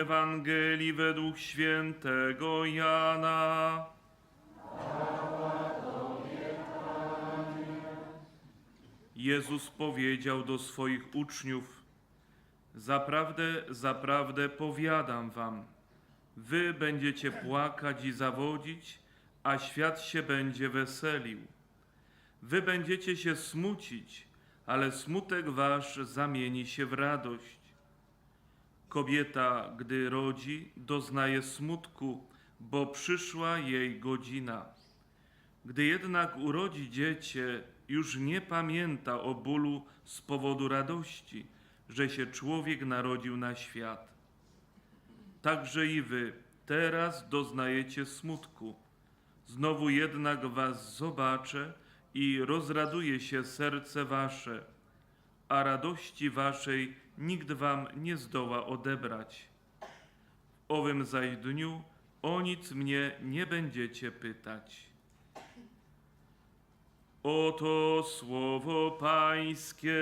Ewangelii według świętego Jana. Jezus powiedział do swoich uczniów: Zaprawdę, zaprawdę powiadam wam, wy będziecie płakać i zawodzić, a świat się będzie weselił. Wy będziecie się smucić, ale smutek wasz zamieni się w radość. Kobieta, gdy rodzi, doznaje smutku, bo przyszła jej godzina. Gdy jednak urodzi dziecię, już nie pamięta o bólu z powodu radości, że się człowiek narodził na świat. Także i wy teraz doznajecie smutku. Znowu jednak was zobaczę i rozraduje się serce wasze, a radości waszej nikt wam nie zdoła odebrać. W owym zaś dniu o nic mnie nie będziecie pytać. Oto słowo Pańskie.